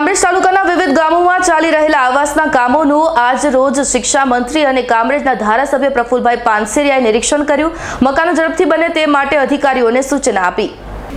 કામરેજ તાલુકાના વિવિધ ગામોમાં ચાલી રહેલા આવાસના કામોનું આજ રોજ શિક્ષા મંત્રી અને કામરેજના ધારાસભ્ય પ્રફુલભાઈ પાનસેરિયાએ નિરીક્ષણ કર્યું. મકાનો ઝડપથી બને તે માટે અધિકારીઓને સૂચના આપી.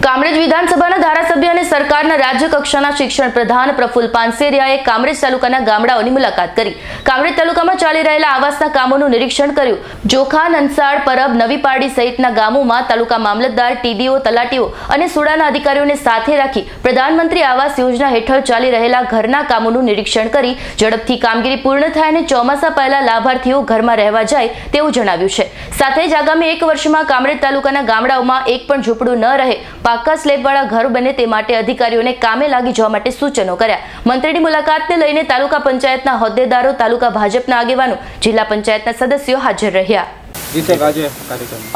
કામરેજ વિધાનસભાના ધારાસભ્ય અને સરકારના રાજ્ય કક્ષાના શિક્ષણ પ્રધાન પ્રફુલ પાનસેરિયાએ કામરેજ તાલુકાના ગામડાઓની મુલાકાત કરી. કામરેજ તાલુકામાં ચાલી રહેલા આવાસના કામોનું નિરીક્ષણ કર્યું. જોખા નંસાળ પરબ નવી પાડી સહિતના ગામોમાં તાલુકા મામલતદાર, ટીડીઓ, તલાટીઓ અને સુડાના અધિકારીઓને સાથે રાખી પ્રધાનમંત્રી આવાસ યોજના હેઠળ ચાલી રહેલા ઘરના કામોનું નિરીક્ષણ કરી ઝડપથી કામગીરી પૂર્ણ થાય અને ચોમાસા પહેલા લાભાર્થીઓ ઘરમાં રહેવા જાય તેવું જણાવ્યું છે. સાથે જ આગામી એક વર્ષમાં કામરેજ તાલુકાના ગામડાઓમાં એક પણ ઝૂંપડું ન રહે પાકા સ્લેબવાળા ઘર બને તે માટે અધિકારીઓને કામે લાગી જવા માટે સૂચનો કર્યા. મંત્રીની મુલાકાતને લઈને તાલુકા પંચાયતના હોદ્દેદારો તાલુકા ભાજપના આગેવાનો જિલ્લા પંચાયતના સદસ્યો હાજર રહ્યા.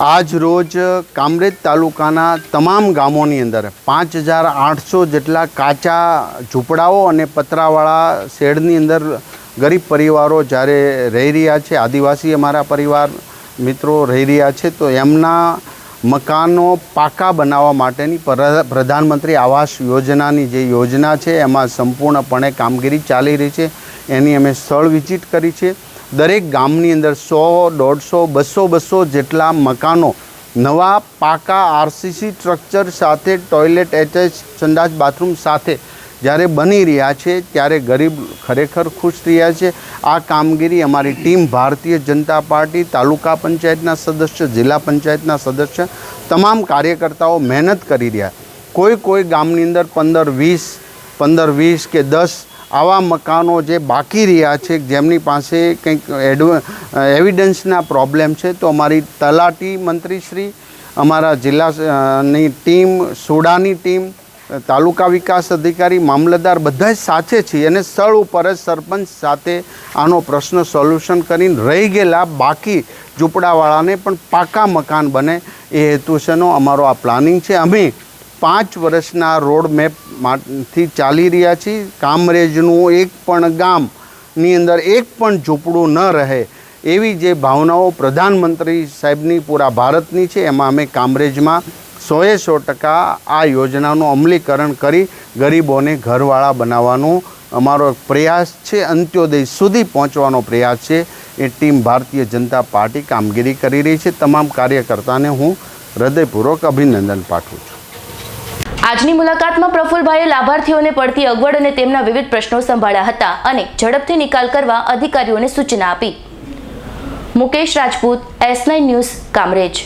આજ રોજ કામરેજ તાલુકાના તમામ ગામોની અંદર પાંચ હજાર આઠસો જેટલા કાચા ઝૂંપડાઓ અને પતરાવાળા શેડની અંદર ગરીબ પરિવારો જ્યારે રહી રહ્યા છે આદિવાસી અમારા પરિવાર મિત્રો રહી રહ્યા છે તો એમના મકાનો પાકા બનાવવા માટેની પર- પ્રધાનમંત્રી આવાસ યોજનાની જે યોજના છે, એમાં સંપૂર્ણપણે કામગીરી ચાલી રહી છે. એની અમે સ્થળ વિઝિટ કરી છે. દરેક ગામની અંદર સો, દોઢસો, બસો બસો જેટલા મકાનો નવા પાકા આરસીસી સ્ટ્રક્ચર સાથે, ટોયલેટ એટેચ, સંડાસ બાથરૂમ સાથે જ્યારે બની રહ્યા છે, ત્યારે ગરીબ ખરેખર ખુશ રહ્યા છે. આ કામગીરી અમારી ટીમ ભારતીય જનતા પાર્ટી, તાલુકા પંચાયતના સદસ્ય, જિલ્લા પંચાયતના સદસ્ય, તમામ કાર્યકર્તાઓ મહેનત કરી રહ્યા. કોઈ કોઈ ગામની અંદર પંદર વીસ પંદર વીસ કે દસ આવા મકાનો જે બાકી રહ્યા છે, જેમની પાસે કંઈક એડવ એવિડન્સના પ્રોબ્લેમ છે, તો અમારી તલાટી મંત્રીશ્રી અમારા જિલ્લાની ટીમ, સોડાની ટીમ તાલુકા વિકાસ અધિકારી, મામલતદાર બધા જ સાથે છીએ અને સ્થળ ઉપર જ સરપંચ સાથે આનો પ્રશ્ન સોલ્યુશન કરીને રહી ગયેલા બાકી ઝૂંપડાવાળાને પણ પાકા મકાન બને એ હેતુસરનો અમારો આ પ્લાનિંગ છે. અમે પાંચ વર્ષના રોડ મેપમાંથી ચાલી રહ્યા છીએ. કામરેજનું એક પણ ગામની અંદર એક પણ ઝૂંપડું ન રહે એવી જે ભાવનાઓ પ્રધાનમંત્રી સાહેબની પૂરા ભારતની છે, એમાં અમે કામરેજમાં સોએ સો ટકા આ યોજનાનું અમલીકરણ કરી ગરીબોને ઘરવાળા બનાવવાનો અમારો પ્રયાસ છે. અંત્યોદય સુધી પહોંચવાનો પ્રયાસ છે. એ ટીમ ભારતીય જનતા પાર્ટી કામગીરી કરી રહી છે. તમામ કાર્યકર્તાને હું હૃદયપૂર્વક અભિનંદન પાઠવું છું. આજની મુલાકાતમાં પ્રફુલભાઈએ લાભાર્થીઓને પડતી અગવડ અને તેમના વિવિધ પ્રશ્નો સંભાળ્યા હતા અને ઝડપથી નિકાલ કરવા અધિકારીઓને સૂચના આપી. Mukesh Rajput, S news, Kamrej.